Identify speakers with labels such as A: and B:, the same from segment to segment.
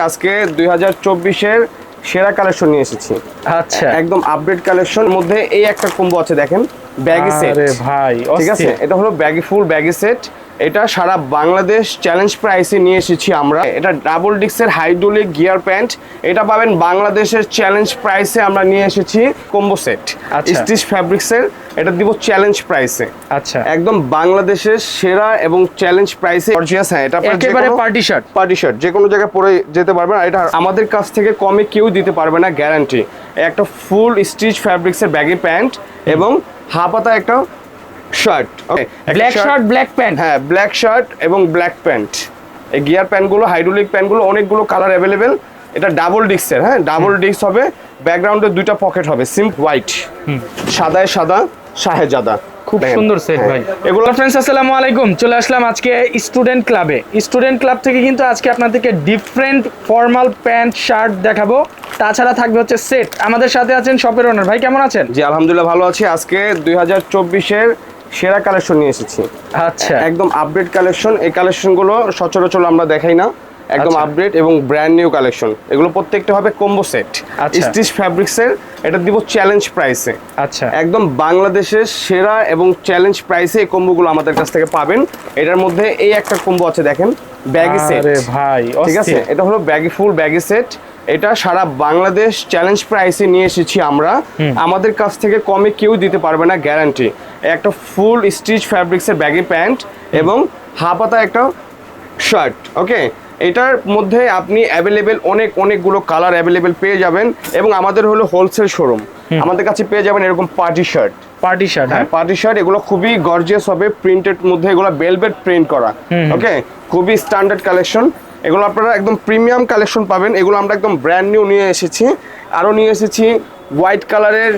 A: আজকে দুই হাজার চব্বিশের সেরা কালেকশন নিয়ে এসেছি।
B: আচ্ছা।
A: একদম আপডেট কালেকশন মধ্যে এই একটা কম্বো আছে দেখেন ব্যাগি সেট
B: ভাই
A: ঠিক আছে? এটা হলো ব্যাগি ফুল ব্যাগি সেট এটা সারা বাংলাদেশ চ্যালেঞ্জ প্রাইসে নিয়ে এসেছি আমরা। এটা ডাবল ডিক্সের হাইড্রোলিক গিয়ার প্যান্ট এটা পাবেন বাংলাদেশের চ্যালেঞ্জ প্রাইসে আমরা নিয়ে এসেছি কম্বো সেট। স্টিচ ফ্যাব্রিক্সের এটা দিব চ্যালেঞ্জ প্রাইসে
B: আচ্ছা।
A: একদম বাংলাদেশের সেরা এবং চ্যালেঞ্জ প্রাইসে গর্জিয়াস হ্যাঁ এটা
B: একেবারে পার্টি শার্ট
A: পার্টি শার্ট যে কোনো জায়গায় পরে যেতে পারবেন। আর এটা আমাদের কাছ থেকে কমে কেউ দিতে পারবে না গ্যারান্টি একটা ফুল স্টিচ ফ্যাব্রিক্সের ব্যাগি প্যান্ট এবং হাফাতা একটা shirt
B: black shirt black pant
A: হ্যাঁ ব্ল্যাক শার্ট এবং ব্ল্যাক প্যান্ট এই গিয়ার প্যান্টগুলো হাইড্রোলিক প্যান্টগুলো অনেকগুলো কালার অ্যাভেলেবেল এটা ডাবল ডিস্কের হ্যাঁ ডাবল ডিস্ক হবে। ব্যাকগ্রাউন্ডে দুইটা পকেট হবে সিম্প হোয়াইট সাদায় সাদা শাহেজাদা
B: খুব সুন্দর সেট
A: হ্যাঁ।
B: ভাই।
A: এগুলো
B: এগুলো ফ্রেন্ডস আসসালামু আলাইকুম। চলে আসলাম আজকে স্টুডেন্ট ক্লাবে স্টুডেন্ট ক্লাব থেকে কিন্তু আজকে আপনাদেরকে ডিফারেন্ট ফর্মাল প্যান্ট শার্ট দেখাবো। তাছাড়া থাকবে হচ্ছে সেট আমাদের সাথে আছেন শপের ওনার ভাই কেমন আছেন?
A: জি আলহামদুলিল্লাহ ভালো আছি। আজকে দুই হাজার চব্বিশের সেরা কালেকশন নিয়ে এসেছি।
B: আচ্ছা।
A: একদম আপডেট কালেকশন এই কালেকশনগুলো সচরাচর আমরা দেখাই না। একদম
B: আচ্ছা।
A: আপডেট এবং ব্র্যান্ড নিউ কালেকশন এগুলো প্রত্যেকটা হবে কম্বো সেট
B: আচ্ছা।
A: স্টিচ ফ্যাব্রিক্সের এটা দিব চ্যালেঞ্জ প্রাইসে
B: আচ্ছা।
A: একদম বাংলাদেশের সেরা এবং চ্যালেঞ্জ প্রাইসে এই কম্বোগুলো আমাদের কাছ থেকে পাবেন। এটার মধ্যে এই একটা কম্বো আছে দেখেন। ব্যাগি সেট
B: আরে ভাই
A: ঠিক আছে? এটা হলো ব্যাগি ফুল ব্যাগি সেট এটা সারা বাংলাদেশ চ্যালেঞ্জ প্রাইসে নিয়ে এসেছি আমরা। আমাদের কাছ থেকে কমে কেউ দিতে পারবে না গ্যারান্টি একটা ফুল স্টিচ ফ্যাব্রিক্সের ব্যাগি প্যান্ট এবং হাফাতা একটা শার্ট ওকে এটার মধ্যে আপনি অ্যাভেলেবেল অনেক অনেকগুলো কালার অ্যাভেলেবেল পেয়ে যাবেন এবং আমাদের হলো হোলসেল শোরুম আমাদের কাছে পেয়ে যাবেন এরকম পার্টি শার্ট
B: পার্টি শার্ট
A: হ্যাঁ
B: হ্যাঁ?
A: পার্টি শার্ট এগুলো খুবই গর্জিয়াস হবে প্রিন্টেড মধ্যে এগুলো বেলভেট প্রিন্ট করা। ওকে খুবই স্ট্যান্ডার্ড কালেকশন এগুলো আপনারা একদম প্রিমিয়াম কালেকশন পাবেন। এগুলো আমরা একদম ব্র্যান্ড নিউ নিয়ে এসেছি। আরও নিয়ে এসেছি হোয়াইট কালারের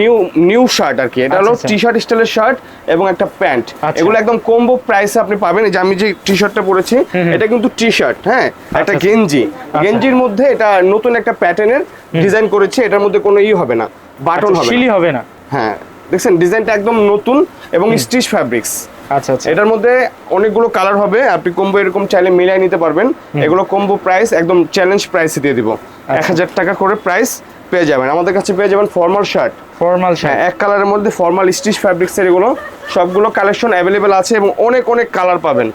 A: নিউ নিউ শার্ট আর কি। এটা হলো
B: আচ্ছা,
A: টি শার্ট স্টাইলের শার্ট এবং একটা প্যান্ট
B: আচ্ছা।
A: এগুলো একদম কম্বো প্রাইসে আপনি পাবেন। এই যে আমি যে টি শার্টটা পরেছি এটা কিন্তু টি শার্ট হ্যাঁ একটা
B: আচ্ছা।
A: গেঞ্জি। গেঞ্জির মধ্যে এটা নতুন একটা প্যাটার্নের ডিজাইন করেছে। এটার মধ্যে কোনো ই হবে না। বাটন হবে।
B: শিলি হবে না।
A: হ্যাঁ দেখছেন ডিজাইনটা একদম নতুন এবং স্টিচ ফ্যাব্রিক্স
B: আচ্ছা আচ্ছা।
A: এটার মধ্যে অনেকগুলো কালার হবে আপনি কম্বো এরকম চাইলে মিলাই নিতে পারবেন। এগুলো কম্বো প্রাইস একদম চ্যালেঞ্জ প্রাইসে দিয়ে দিব।
B: আচ্ছা।
A: এক হাজার টাকা করে প্রাইস পেয়ে যাবেন। আমাদের কাছে পেয়ে যাবেন ফর্মাল শার্ট
B: ফর্মাল শার্ট
A: এক কালারের মধ্যে ফর্মাল স্টিচ ফ্যাব্রিক্সের এগুলো সবগুলো কালেকশন অ্যাভেলেবেল আছে এবং অনেক অনেক কালার পাবেন।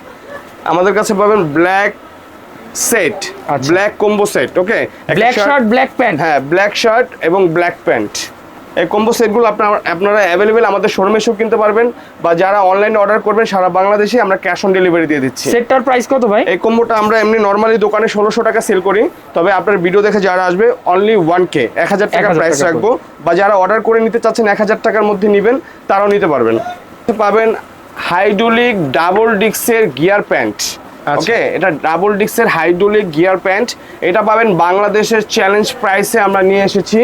A: আমাদের কাছে পাবেন black set. Black combo set okay
B: black shirt black pant
A: হ্যাঁ ব্ল্যাক শার্ট এবং ব্ল্যাক প্যান্ট এই কম্বো সেটগুলো আপনার আপনারা অ্যাভেলেবেল আমাদের শোরুমে এসেও কিনতে পারবেন বা যারা অনলাইনে অর্ডার করবেন সারা বাংলাদেশে আমরা ক্যাশ অন ডেলিভারি দিয়ে দিচ্ছি।
B: সেটটার প্রাইস কত ভাই?
A: এই কম্বোটা আমরা এমনি নর্মালি দোকানে ষোলোশো টাকা সেল করি তবে আপনার ভিডিও দেখে যারা আসবে অনলি ওয়ান কে এক হাজার টাকা
B: 1000
A: প্রাইস রাখব। বা যারা অর্ডার করে নিতে চাচ্ছেন এক হাজার টাকার মধ্যে নেবেন তারাও নিতে পারবেন। পাবেন হাইড্রোলিক ডাবল ডিক্সের গিয়ার প্যান্ট। ওকে এটা ডাবল ডিক্সের হাইড্রোলিক গিয়ার প্যান্ট এটা পাবেন বাংলাদেশের চ্যালেঞ্জ প্রাইসে আমরা নিয়ে এসেছি।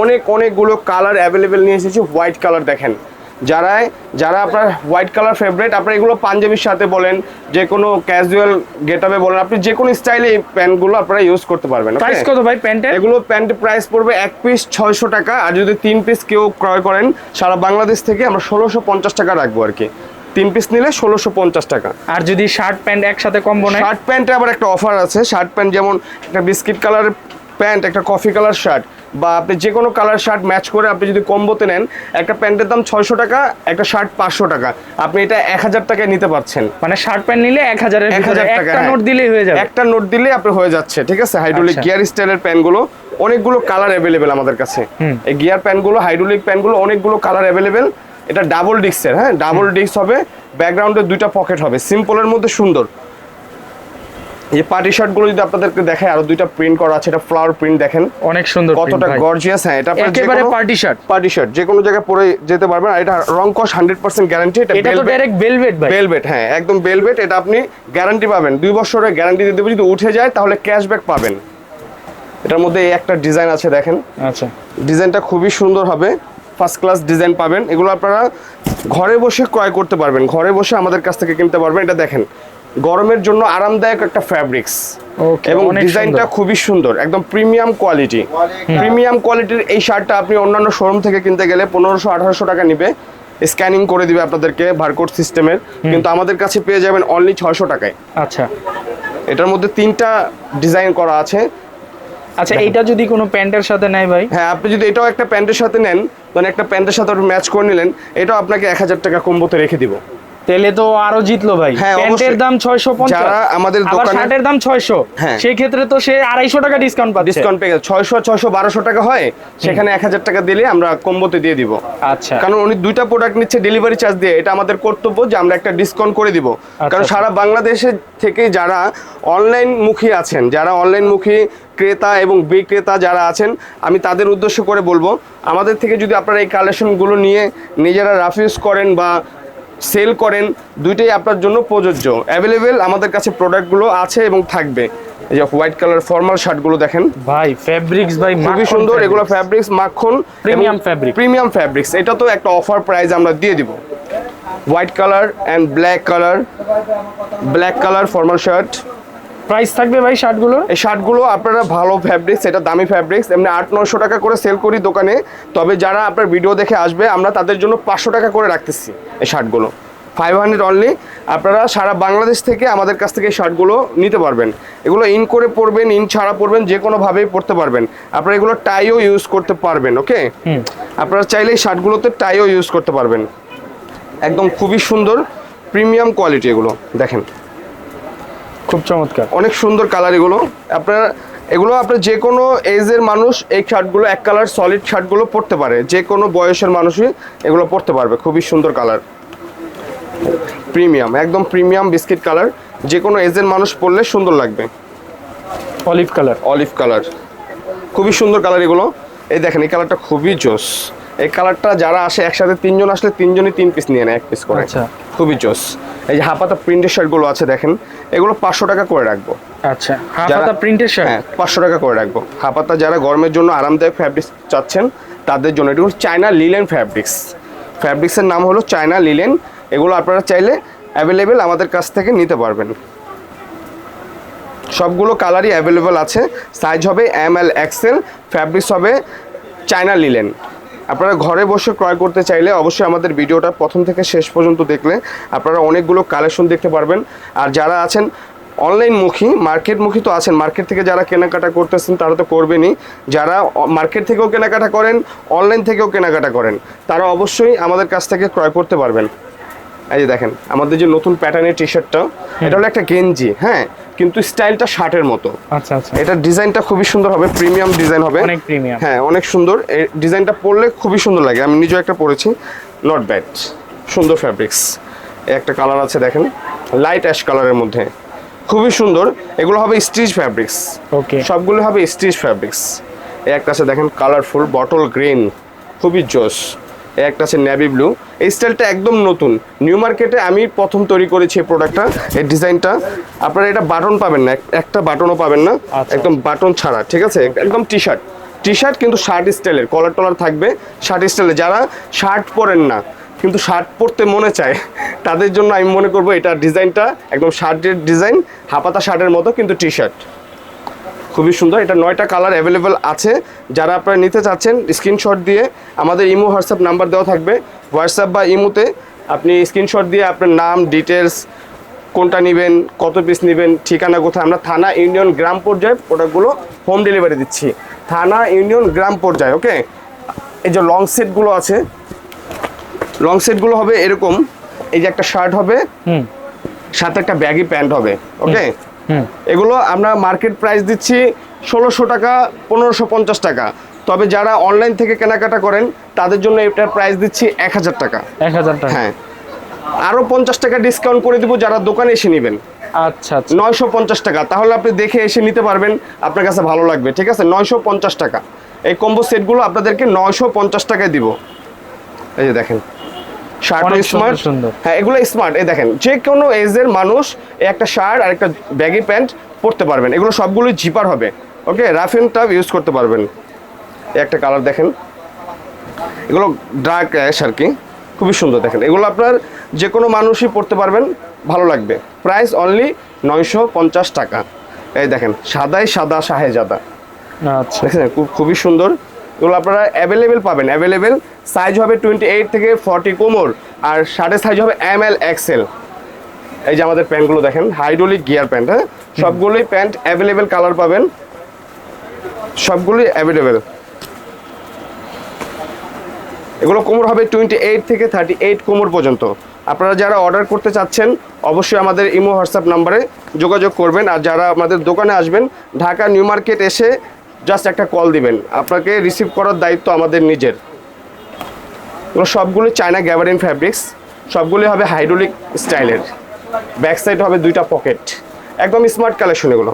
A: অনেক অনেকগুলো কালার অ্যাভেলেবেল নিয়ে এসেছি হোয়াইট কালার দেখেন। যারা যারা আপনার হোয়াইট কালার ফেভারিট আপনার এগুলো পাঞ্জাবির সাথে বলেন যে কোনো ক্যাজুয়াল গেটআপে বলেন আপনি যে কোনো স্টাইলে এই প্যান্টগুলো আপনারা ইউজ করতে পারবেন?
B: প্রাইস কত ভাই প্যান্টের
A: এগুলো প্যান্টের প্রাইস পড়বে এক পিস ছয়শো টাকা আর যদি তিন পিস কেউ ক্রয় করেন সারা বাংলাদেশ থেকে আমরা ষোলোশো পঞ্চাশ টাকা রাখব আর কি। তিন পিস নিলে ষোলোশো পঞ্চাশ টাকা।
B: আর যদি শার্ট প্যান্ট একসাথে কম্বো নেয়?
A: শার্ট প্যান্টে আবার একটা অফার আছে। শার্ট প্যান্ট যেমন একটা বিস্কিট কালারের প্যান্ট একটা কফি কালার শার্ট বা আপনি যে কোনো কালার শার্ট ম্যাচ করে আপনি যদি কম্বোতে নেন একটা প্যান্টের দাম ছয়শো টাকা একটা শার্ট পাঁচশো টাকা। আপনি এটা এক হাজার টাকায় নিতে পারছেন।
B: মানে শার্ট প্যান্ট নিলে এক হাজারের
A: এক হাজার টাকা হ্যাঁ।
B: নোট দিলেই হয়ে যাবে।
A: একটা নোট দিলে আপনি হয়ে যাচ্ছে ঠিক আছে? হাইড্রোলিক। গিয়ার স্টাইলের প্যান্টগুলো অনেকগুলো কালার অ্যাভেলেবেল আমাদের কাছে। এই গিয়ার প্যান্টগুলো হাইড্রোলিক প্যান্টগুলো অনেকগুলো কালার অ্যাভেলেবেল এটা ডাবল ডিস্কের হ্যাঁ? ডাবল ডিস্ক হবে ব্যাকগ্রাউন্ডে দুইটা পকেট হবে। সিম্পলের মধ্যে সুন্দর। এই পার্টি শার্টগুলো যদি আপনাদেরকে দেখায় আরও দুইটা প্রিন্ট করা আছে এটা ফ্লাওয়ার প্রিন্ট দেখেন।
B: অনেক সুন্দর
A: কতটা গর্জিয়াস হ্যাঁ এটা আপনার
B: একেবারে পার্টি শার্ট
A: পার্টি শার্ট যে কোনো জায়গায় পরে যেতে পারবেন আর এটা রং কস হান্ড্রেড পার্সেন্ট গ্যারান্টি এটা
B: এটা তো ডাইরেক্ট ভেলভেট ভাই।
A: বেলভেট হ্যাঁ একদম বেলভেট এটা আপনি গ্যারান্টি পাবেন। দুই বছরের গ্যারান্টি দেবো যদি উঠে যায় তাহলে ক্যাশব্যাক পাবেন। এটার মধ্যে একটা ডিজাইন আছে দেখেন।
B: আচ্ছা।
A: ডিজাইনটা খুবই সুন্দর হবে। ফার্স্ট ক্লাস ডিজাইন পাবেন। এগুলো আপনারা ঘরে বসে ক্রয় করতে পারবেন। ঘরে বসে আমাদের কাছ থেকে কিনতে পারবেন। এটা দেখেন গরমের জন্য আরামদায়ক একটা ফ্যাব্রিক্স
B: ওকে
A: এবং ডিজাইনটা খুবই সুন্দর একদম প্রিমিয়াম কোয়ালিটি প্রিমিয়াম কোয়ালিটির এই শার্টটা আপনি অন্যান্য শোরুম থেকে কিনতে গেলে পনেরোশো আঠারোশো টাকা নিবে। স্ক্যানিং করে দিবে আপনাদেরকে বারকোড সিস্টেমের কিন্তু আমাদের কাছে পেয়ে যাবেন অনলি ছয়শো টাকায়।
B: আচ্ছা।
A: এটার মধ্যে তিনটা ডিজাইন করা আছে।
B: আচ্ছা এইটা যদি কোনো প্যান্টের সাথে নেয় ভাই?
A: হ্যাঁ আপনি যদি এটাও একটা প্যান্টের সাথে নেন মানে একটা প্যান্টের সাথে ম্যাচ করে নিলেন এটাও আপনাকে এক হাজার টাকা কম্বোতে রেখে দিব।
B: তাহলে তো আরও জিতলো ভাই।
A: হ্যাঁ,
B: প্যান্টের দাম ছয়শো পঞ্চাশ।
A: যারা আমাদের দোকানে-
B: শার্টের দাম ছয়শো।
A: হ্যাঁ।
B: সেই ক্ষেত্রে তো সে আড়াইশো টাকা ডিসকাউন্ট পাচ্ছে।
A: ডিসকাউন্ট পেয়ে গেছে। ছয়শো ছয়শো বারোশো টাকা হয় সেখানে এক হাজার টাকা দিলে আমরা কম্বোতে দিয়ে দিব।
B: আচ্ছা।
A: কারণ উনি দুইটা প্রোডাক্ট নিচ্ছে ডেলিভারি চার্জ দিয়ে। এটা আমাদের কর্তব্য যে আমরা একটা ডিসকাউন্ট করে দিব। কারণ
B: আচ্ছা।
A: সারা বাংলাদেশে থেকে যারা অনলাইন মুখী আছেন যারা অনলাইন মুখী ক্রেতা এবং বিক্রেতা যারা আছেন আমি তাদের উদ্দেশ্য করে বলব আমাদের থেকে যদি আপনারা এই কালেকশনগুলো নিয়ে নিজেরা রাফিউজ করেন বা সেল করেন দুইটাই আপনার জন্য প্রযোজ্য। অ্যাভেলেবেল আমাদের কাছে প্রোডাক্টগুলো আছে এবং থাকবে। এই যে হোয়াইট কালার ফর্মাল শার্টগুলো দেখেন।
B: ভাই ফেব্রিক্স ভাই
A: খুবই সুন্দর এগুলো ফ্যাব্রিক্স মাখন
B: প্রিমিয়াম fabric।
A: প্রিমিয়াম ফ্যাব্রিক্স এটা তো একটা অফার প্রাইস আমরা দিয়ে দিব। White colour and black colour black colour formal shirt
B: price থাকবে ভাই শার্টগুলোর?
A: এই শার্টগুলো আপনারা ভালো ফ্যাব্রিক্স এটা দামি ফ্যাব্রিক্স এমনি আট নশো টাকা করে সেল করি দোকানে। তবে যারা আপনার ভিডিও দেখে আসবে আমরা তাদের জন্য পাঁচশো টাকা করে রাখতেছি এই শার্টগুলো। ফাইভ হান্ড্রেড অনলি আপনারা সারা বাংলাদেশ থেকে আমাদের কাছ থেকে এই শার্টগুলো নিতে পারবেন। এগুলো ইন করে পরবেন ইন ছাড়া পরবেন যে কোনোভাবেই পরতে পারবেন। আপনারা এগুলো টাইও ইউজ করতে পারবেন ওকে আপনারা চাইলে এই শার্টগুলোতে টাইও ইউজ করতে পারবেন। একদম খুবই সুন্দর প্রিমিয়াম কোয়ালিটি এগুলো দেখেন।
B: খুব চমৎকার।
A: অনেক সুন্দর কালার এগুলো। আপনার এগুলো আপনার যে কোনো এজের মানুষ এই শার্টগুলো এক কালার সলিড শার্টগুলো পরতে পারে। যে কোনো বয়সের মানুষই এগুলো পরতে পারবে। খুবই সুন্দর কালার প্রিমিয়াম একদম প্রিমিয়াম বিস্কিট কালার যে কোনো এজের মানুষ পরলে সুন্দর লাগবে।
B: অলিভ কালার
A: অলিভ কালার খুবই সুন্দর কালার এগুলো। এই দেখেন এই কালারটা খুবই জোস। এই কালারটা যারা আসে একসাথে তিনজন আসলে তিনজনই তিন পিস নিয়ে নেয় এক পিস করে।
B: আচ্ছা।
A: খুবই জোস। এই যে হাপাতা প্রিন্টের শার্টগুলো আছে দেখেন। এগুলো পাঁচশো টাকা করে রাখব।
B: আচ্ছা প্রিন্টের শার্ট?
A: হ্যাঁ পাঁচশো টাকা করে রাখব। হাপাতা যারা গরমের জন্য আরামদায়ক ফ্যাব্রিক্স চাচ্ছেন তাদের জন্য এটা হলো চায়না লিলেন ফ্যাব্রিক্স ফ্যাব্রিক্সের নাম হলো চায়না লিলেন এগুলো আপনারা চাইলে অ্যাভেলেবেল আমাদের কাছ থেকে নিতে পারবেন। সবগুলো কালারই অ্যাভেলেবেল আছে। সাইজ হবে এম এল এক্সেল ফ্যাব্রিক্স হবে চায়না লিলেন আপনারা ঘরে বসে ক্রয় করতে চাইলে অবশ্যই আমাদের ভিডিওটা প্রথম থেকে শেষ পর্যন্ত দেখলে আপনারা অনেকগুলো কালেকশন দেখতে পারবেন। আর যারা আছেন অনলাইন অনলাইনমুখী মার্কেটমুখী তো আছেন মার্কেট থেকে যারা কেনাকাটা করতেছেন তারা তো করবেনই। যারা মার্কেট থেকেও কেনাকাটা করেন অনলাইন থেকেও কেনাকাটা করেন, তারা অবশ্যই আমাদের কাছ থেকে ক্রয় করতে পারবেন। এই যে দেখেন আমাদের যে নতুন প্যাটার্নের টি শার্টটা এটা হলো একটা গেঞ্জি হ্যাঁ? কিন্তু স্টাইলটা শার্টের মতো।
B: আচ্ছা আচ্ছা।
A: এটা ডিজাইনটা খুবই সুন্দর হবে প্রিমিয়াম ডিজাইন হবে।
B: অনেক প্রিমিয়াম
A: হ্যাঁ অনেক সুন্দর। এই ডিজাইনটা পরলে খুবই সুন্দর লাগে। আমি নিজেও একটা পরেছি নট ব্যাড সুন্দর ফ্যাব্রিক্স একটা কালার আছে দেখেন। লাইট অ্যাশ কালারের মধ্যে। খুবই সুন্দর। এগুলো হবে স্টিচ ফ্যাব্রিক্স
B: ওকে
A: সবগুলো হবে স্টিচ ফ্যাব্রিক্স এই একটা আছে দেখেন কালারফুল বটল গ্রিন খুবই জোস এই একটা আছে নেভি ব্লু এই স্টাইলটা একদম নতুন। নিউ মার্কেটে আমি প্রথম তৈরি করেছি এই প্রোডাক্টটা এই ডিজাইনটা আপনারা এটা বাটন পাবেন না একটা বাটনও পাবেন না।
B: আচ্ছা।
A: একদম বাটন ছাড়া ঠিক আছে? একদম টি শার্ট টি শার্ট কিন্তু শার্ট স্টাইলের কলার টলার থাকবে শার্ট স্টাইলে যারা শার্ট পরেন না কিন্তু শার্ট পরতে মনে চায় তাদের জন্য আমি মনে করব এটা ডিজাইনটা একদম শার্টের ডিজাইন হাপাতা শার্টের মতো কিন্তু টি শার্ট খুবই সুন্দর। এটা নয়টা কালার অ্যাভেলেবেল আছে। যারা আপনারা নিতে চাচ্ছেন স্ক্রিনশট দিয়ে আমাদের ইমো হোয়াটসঅ্যাপ নাম্বার দেওয়া থাকবে। হোয়াটসঅ্যাপ বা ইমোতে আপনি স্ক্রিনশট দিয়ে আপনার নাম ডিটেলস কোনটা নেবেন কত পিস নেবেন ঠিকানা কোথায় আমরা থানা ইউনিয়ন গ্রাম পর্যায়ে প্রোডাক্টগুলো হোম ডেলিভারি দিচ্ছি। থানা ইউনিয়ন গ্রাম পর্যায়ে ওকে এই যে লং সেটগুলো আছে লং সেটগুলো হবে এরকম। এই যে একটা শার্ট হবে
B: হুম।
A: সাথে একটা ব্যাগি প্যান্ট হবে ওকে এগুলো আমরা মার্কেট প্রাইস দিচ্ছি ষোলোশো টাকা পনেরোশো পঞ্চাশ টাকা। তবে যারা অনলাইন থেকে কেনাকাটা করেন তাদের জন্য এটার প্রাইস দিচ্ছি এক হাজার টাকা।
B: এক হাজার টাকা।
A: হ্যাঁ। আরও পঞ্চাশ টাকা ডিসকাউন্ট করে দিব যারা দোকানে এসে নেবেন।
B: আচ্ছা আচ্ছা।
A: নয়শো পঞ্চাশ টাকা। তাহলে আপনি দেখে এসে নিতে পারবেন আপনার কাছে ভালো লাগবে ঠিক আছে? নয়শো পঞ্চাশ টাকা। এই কম্বো সেটগুলো আপনাদেরকে নয়শো পঞ্চাশ টাকায় দিব। এই যে দেখেন। শার্ট স্মার্ট
B: সুন্দর।
A: হ্যাঁ এগুলো স্মার্ট এই দেখেন যে কোনো এজের মানুষ একটা শার্ট আর একটা ব্যাগি প্যান্ট পরতে পারবেন। এগুলো সবগুলোই জিপার হবে। Okay rough and tough use করতে পারবেন। একটা কালার দেখেন। এগুলো ডার্ক অ্যাশ আর কি। খুবই সুন্দর দেখেন। এগুলো আপনার যে কোনো মানুষই পড়তে পারবেন ভালো লাগবে। প্রাইস অনলি নয়শো পঞ্চাশ টাকা। এই দেখেন সাদাই সাদা শাহেজাদা
B: আচ্ছা।
A: দেখেন খুব খুবই সুন্দর। এগুলো আপনারা অ্যাভেলেবেল পাবেন। অ্যাভেলেবেল সাইজ হবে টোয়েন্টি এইট থেকে ফর্টি কোমর আর শার্টের সাইজ হবে এম এল এক্সেল এই যে আমাদের প্যান্টগুলো দেখেন হাইড্রোলিক গিয়ার প্যান্ট হ্যাঁ? সবগুলোই প্যান্ট অ্যাভেলেবেল কালার পাবেন। সবগুলোই অ্যাভেলেবেল এগুলো কোমর হবে টোয়েন্টি এইট থেকে থার্টি এইট কোমর পর্যন্ত। আপনারা যারা অর্ডার করতে চাচ্ছেন অবশ্যই আমাদের ইমো হোয়াটসঅ্যাপ নাম্বারে যোগাযোগ করবেন আর যারা আমাদের দোকানে আসবেন ঢাকা নিউ মার্কেট এসে জাস্ট একটা কল দিবেন। আপনাকে রিসিভ করার দায়িত্ব আমাদের নিজের। এগুলো সবগুলো চায়না গ্যাবারিন ফ্যাব্রিক্স সবগুলি হবে হাইড্রোলিক স্টাইলের ব্যাক সাইড হবে দুইটা পকেট একদম স্মার্ট কালেকশন এগুলো।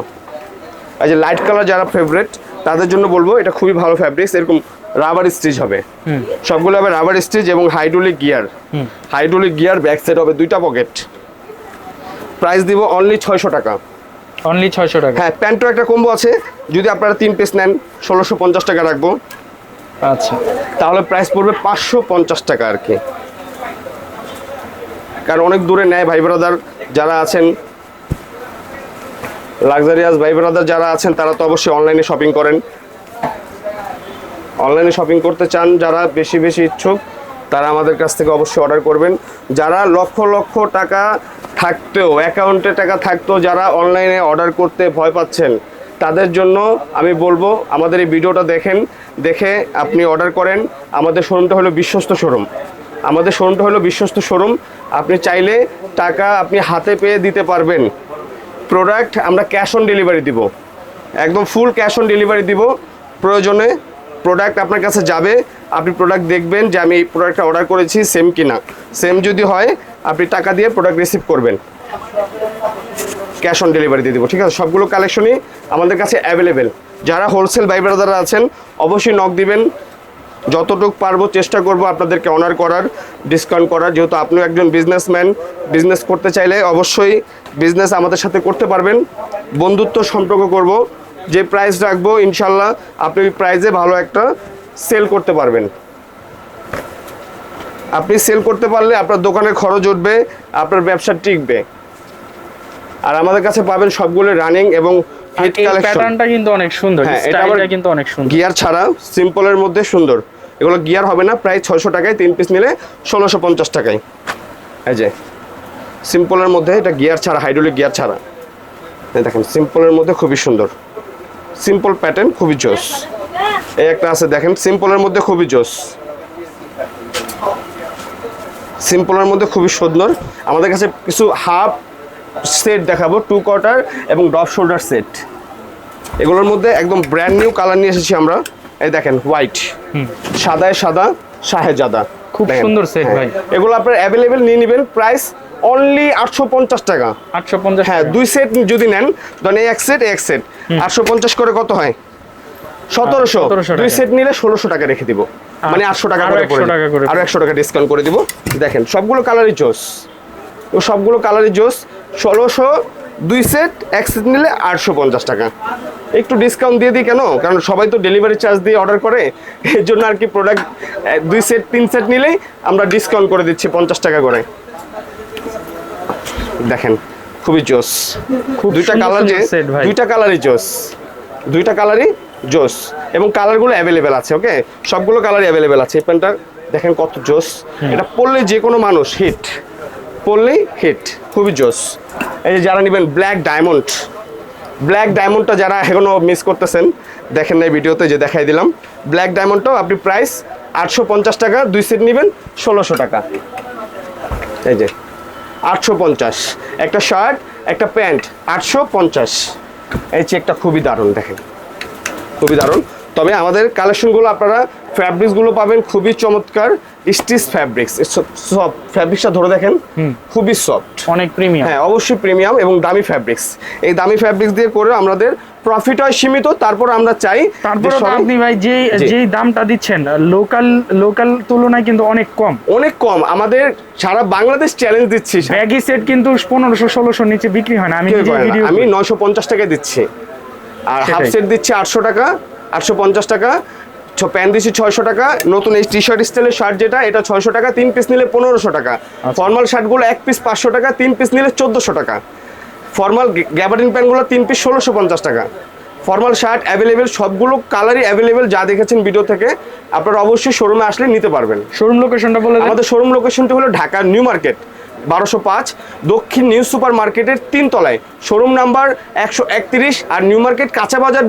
A: এই যে লাইট কালার যারা ফেভারেট তাদের জন্য বলব এটা খুবই ভালো ফ্যাব্রিক্স এরকম রাবার স্টিচ হবে। সবগুলো হবে রাবার স্টিচ এবং hydraulic gear hydraulic gear back side হবে দুইটা পকেট প্রাইস দিব অনলি ছয়শো টাকা।
B: অনলি ছয়শো টাকা।
A: হ্যাঁ প্যান্টও একটা কম্বো আছে। যদি আপনারা তিন পিস নেন ষোলোশো পঞ্চাশ টাকা রাখব।
B: আচ্ছা
A: তাহলে প্রাইস পড়বে পাঁচশো পঞ্চাশ টাকা আর কি। কারণ অনেক দূরে নেয় ভাই ব্রাদার যারা আছেন লাক্সারিয়াস ভাই ব্রাদার যারা আছেন, তারা তো অবশ্যই অনলাইনে শপিং করেন। অনলাইনে শপিং করতে চান, যারা বেশি বেশি ইচ্ছুক, তারা আমাদের কাছ থেকে অবশ্যই অর্ডার করবেন। যারা লক্ষ লক্ষ টাকা থাকতেও অ্যাকাউন্টে টাকা থাকতেও যারা অনলাইনে অর্ডার করতে ভয় পাচ্ছেন তাদের জন্য আমি বলব, আমাদের এই ভিডিওটা দেখেন, দেখে আপনি অর্ডার করেন। আমাদের শোরুমটা হলো বিশ্বস্ত শোরুম আমাদের শোরুমটা হলো বিশ্বস্ত শোরুম আপনি চাইলে টাকা আপনি হাতে পেয়ে দিতে পারবেন। প্রোডাক্ট আমরা ক্যাশ অন ডেলিভারি দিব। একদম ফুল ক্যাশ অন ডেলিভারি দিব। প্রয়োজনে প্রোডাক্ট আপনার কাছে যাবে। আপনি প্রোডাক্ট দেখবেন যে আমি এই প্রোডাক্টটা অর্ডার করেছি সেম কিনা। সেম যদি হয়, আপনি টাকা দিয়ে প্রোডাক্ট রিসিভ করবেন। ক্যাশ অন ডেলিভারি দিয়ে দিব, ঠিক আছে? সবগুলো কালেকশনই আমাদের কাছে অ্যাভেলেবেল যারা হোলসেল ভাই ব্রাদাররা আছেন, অবশ্যই নক দিবেন। যতটুকু পারব চেষ্টা করব আপনাদেরকে অনার করার ডিসকাউন্ট করার। যেহেতু আপনিও একজন বিজনেসম্যান বিজনেস করতে চাইলে অবশ্যই বিজনেস আমাদের সাথে করতে পারবেন। বন্ধুত্ব সম্পর্ক করব, যে প্রাইস রাখব, ইনশাল্লাহ আপনি ওই প্রাইসে ভালো একটা সেল করতে পারবেন। আপনি সেল করতে পারলে আপনার দোকানের খরচ উঠবে, আপনার ব্যবসা টিকবে। আর আমাদের কাছে পাবেন সবগুলো রানিং এবং হিট
B: এই
A: কালেকশন
B: প্যাটার্নটা কিন্তু অনেক সুন্দর
A: হ্যাঁ,
B: স্টাইলটা কিন্তু অনেক সুন্দর।
A: গিয়ার ছাড়া সিম্পলের মধ্যে সুন্দর। এগুলো গিয়ার হবে না প্রায় ছয়শো টাকায় তিন পিস নিলে ষোলোশো পঞ্চাশ টাকায়। এই যে সিম্পলের মধ্যে এটা গিয়ার ছাড়া হাইড্রোলিক গিয়ার ছাড়া। দেখেন সিম্পলের মধ্যে খুবই সুন্দর। সিম্পল প্যাটার্ন খুবই জোস। এই একটা আছে দেখেন সিম্পলের মধ্যে খুবই জোস। সিম্পলের মধ্যে খুবই সুন্দর। আমাদের কাছে কিছু হাফ সেট দেখাবো টু কোয়ার্টার এবং ডপ শোল্ডার সেট এগুলোর মধ্যে একদম ব্র্যান্ড নিউ কালার নিয়ে এসেছি আমরা। এই দেখেন হোয়াইট সাদায় সাদা শাহেজাদা
B: খুব সুন্দর সেট
A: হ্যাঁ।
B: ভাই।
A: এগুলো আপনার অ্যাভেলেবেল নিয়ে নেবেন প্রাইস অনলি আটশো পঞ্চাশ টাকা।
B: আটশো পঞ্চাশ
A: হ্যাঁ দুই সেট যদি নেন ধরেন এক সেট এক সেট আটশো পঞ্চাশ করে কত হয়? সতেরোশো।
B: 1700
A: দুই সেট নিলে ষোলোশো টাকা রেখে দিব। মানে আটশো টাকা
B: আরও
A: করে পড়ে। আরও একশো টাকা ডিসকাউন্ট করে দিব। দেখেন সবগুলো কালারই জোস ও সবগুলো কালারই জোস ষোলোশো দুই সেট এক সেট নিলে আটশো পঞ্চাশ টাকা। একটু ডিসকাউন্ট দিয়ে দিই কেন? কারণ সবাই তো ডেলিভারি চার্জ দিয়ে অর্ডার করে এর জন্য আর কি প্রোডাক্ট দুই সেট তিন সেট নিলেই আমরা ডিসকাউন্ট করে দিচ্ছি পঞ্চাশ টাকা করে। দেখেন খুবই জোস।
B: খুব
A: দুইটা কালার যে। দুইটা কালারই জোস। দুইটা কালারই জোস। এবং কালারগুলো অ্যাভেলেবেল আছে ওকে সবগুলো কালারই অ্যাভেলেবেল আছে। এই প্যান্টটা দেখেন কত জোস। এটা পরলে যে কোনো মানুষ হিট পরলেই হিট খুবই জোস এই যে যারা নেবেন ব্ল্যাক ডায়মন্ড ব্ল্যাক ডায়মন্ডটা যারা এখনও মিস করতেছেন, দেখেন না ভিডিওতে, যে দেখাই দিলাম। ব্ল্যাক ডায়মন্ডটাও আপনি প্রাইস আটশো পঞ্চাশ টাকা, দুই সেট নেবেন ষোলোশো টাকা। এই যে, আটশো পঞ্চাশ। একটা শার্ট একটা প্যান্ট আটশো পঞ্চাশ। এই চেকটা খুবই দারুণ, দেখেন। খুবই দারুণ। তবে আমাদের কালেকশনগুলো আপনারা ফ্যাব্রিক্সগুলো পাবেন খুবই চমৎকার। স্টিচ ফ্যাব্রিক্স সব ফ্যাব্রিক্সটা ধরে দেখেন খুবই সফট।
B: অনেক প্রিমিয়াম।
A: হ্যাঁ অবশ্যই প্রিমিয়াম এবং দামি ফ্যাব্রিক্স। এই দামি ফ্যাব্রিক্স দিয়ে করে আমাদের প্রফিট হয় সীমিত তারপর আমরা চাই যে
B: তারপরে আপনি ভাই যে। যেই দামটা দিচ্ছেন লোকাল লোকাল তুলনায় কিন্তু অনেক কম।
A: অনেক কম। আমাদের সারা বাংলাদেশ চ্যালেঞ্জ দিচ্ছি।
B: ব্যাগি সেট কিন্তু পনেরোশো ষোলোশোর নিচে বিক্রি হয় না। আমি
A: আমি নয়শো পঞ্চাশ টাকায় দিচ্ছি। আর হাফ সেট দিচ্ছি আটশো টাকা। আটশো পঞ্চাশ টাকা ছ- প্যান্ট দিচ্ছি ছয়শো টাকা নতুন এই টি শার্ট স্টাইলের শার্ট যেটা এটা ছয়শো টাকা তিন পিস নিলে পনেরোশো টাকা।
B: আচ্ছা।
A: ফর্মাল শার্টগুলো এক পিস পাঁচশো টাকা তিন পিস নিলে চোদ্দোশো টাকা। ফর্মাল গ্যাবারিন প্যান্টগুলো তিন পিস ষোলোশো পঞ্চাশ টাকা। ফর্মাল শার্ট অ্যাভেলেবেল সবগুলো কালারই অ্যাভেলেবেল যা দেখেছেন ভিডিও থেকে। আপনারা অবশ্যই শোরুমে আসলে নিতে পারবেন।
B: শোরুম লোকেশনটা বলে
A: আমাদের শোরুম লোকেশনটি হলো ঢাকা নিউ মার্কেট। বারোশো পাঁচ, দক্ষিণ নিউ সুপার মার্কেটের তিন তলায়। শোরুম নাম্বার একশো একত্রিশ আর নিউ মার্কেট কাঁচা বাজার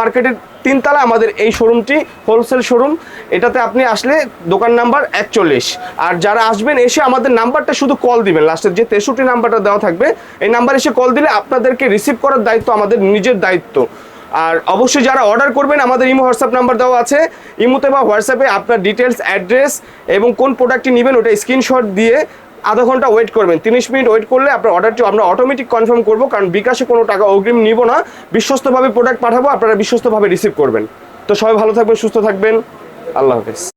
A: মার্কেটের তিনতলা আমাদের এই শোরুমটি, হোলসেল শোরুম। এটাতে আপনি আসলে দোকান নাম্বার একচল্লিশ। আর যারা আসবেন এসে আমাদের নাম্বারটা শুধু কল দিবেন। লাস্টের যে তেষট্টি নাম্বারটা দেওয়া থাকবে, এই নাম্বার এসে কল দিলে আপনাদেরকে রিসিভ করার দায়িত্ব আমাদের নিজের দায়িত্ব। আর অবশ্যই যারা অর্ডার করবেন, আমাদের ইমো, হোয়াটসঅ্যাপ নাম্বার দেওয়া আছে। ইমোতে বা হোয়াটসঅ্যাপে আপনার ডিটেলস অ্যাড্রেস এবং কোন প্রোডাক্টটি নেবেন, ওটা স্ক্রিনশট দিয়ে আধা ঘণ্টা ওয়েট করবেন। তিরিশ মিনিট ওয়েট করলে আপনার অর্ডারটি আমরা অটোমেটিক কনফার্ম করব, কারণ বিকাশে কোনো টাকা অগ্রিম নিব না। বিশ্বস্তভাবে প্রোডাক্ট পাঠাবো, আপনারা বিশ্বস্তভাবে রিসিভ করবেন। তো সবাই ভালো থাকবেন, সুস্থ থাকবেন। আল্লাহ হাফেজ।